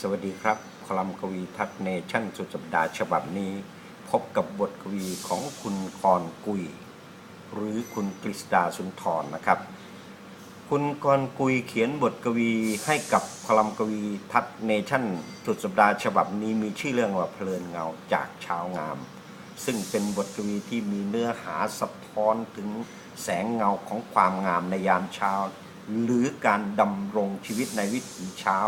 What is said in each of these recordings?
สวัสดีครับ คลัมกวีทัศเนชั่นสุดสัปดาห์ฉบับนี้ พบกับบทกวีของคุณกรกุย หรือคุณกฤษดาสุนทรนะครับ คุณกรกุยเขียนบทกวีให้กับคลัมกวีทัศเนชั่นสุดสัปดาห์ฉบับนี้มีชื่อเรื่องว่าเพลินเงาจากช้างาม ซึ่งเป็นบทกวีที่มีเนื้อหาสะท้อนถึงแสงเงาของความงามในยามเช้า หรือการดำรงชีวิตในวิถีเช้า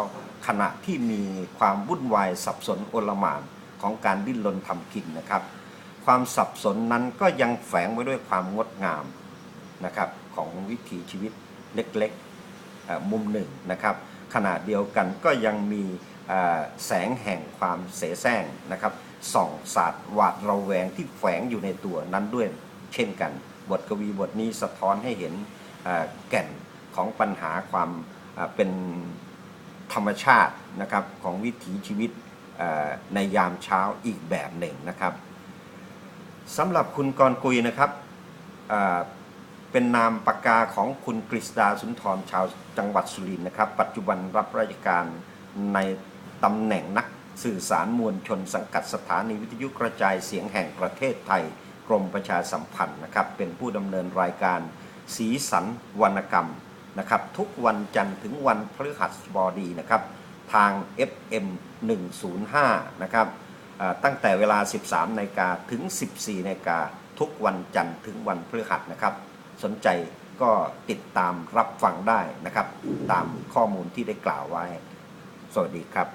ขณะที่มีความวุ่นวายสับสนโอลหม่านของการดิ้นรนทำกินนะครับ ความสับสนนั้นก็ยังแฝงไว้ด้วยความงดงามนะครับของวิถีชีวิตเล็กๆมุมหนึ่งนะครับขณะเดียวกันก็ยังมีแสงแห่งความเสแสร้งนะครับส่องสาดหวาดระแวงที่แฝงอยู่ในตัวนั้นด้วยเช่นกัน บทกวีบทนี้สะท้อนให้เห็นแก่น ของปัญหาความเป็นธรรมชาตินะครับของวิถีชีวิตในยามเช้าอีกแบบหนึ่งนะครับสำหรับคุณกรกุยนะครับเป็นนามปากกาของคุณกฤษดาสุนทรชาวจังหวัดสุรินทร์นะครับ ปัจจุบันรับราชการในตำแหน่งนักสื่อสารมวลชนสังกัดสถานีวิทยุกระจายเสียงแห่งประเทศไทย กรมประชาสัมพันธ์นะครับ เป็นผู้ดำเนินรายการสีสันวรรณกรรม นะครับ ทุกวันจันทร์ถึงวันพฤหัสบดีนะครับ ทาง FM 105 นะครับตั้งแต่เวลา 13นาฬิกาถึง 14นาฬิกาทุกวันจันทร์ถึงวันพฤหัสนะครับ สนใจก็ติดตามรับฟังได้นะครับ ตามข้อมูลที่ได้กล่าวไว้ สวัสดีครับ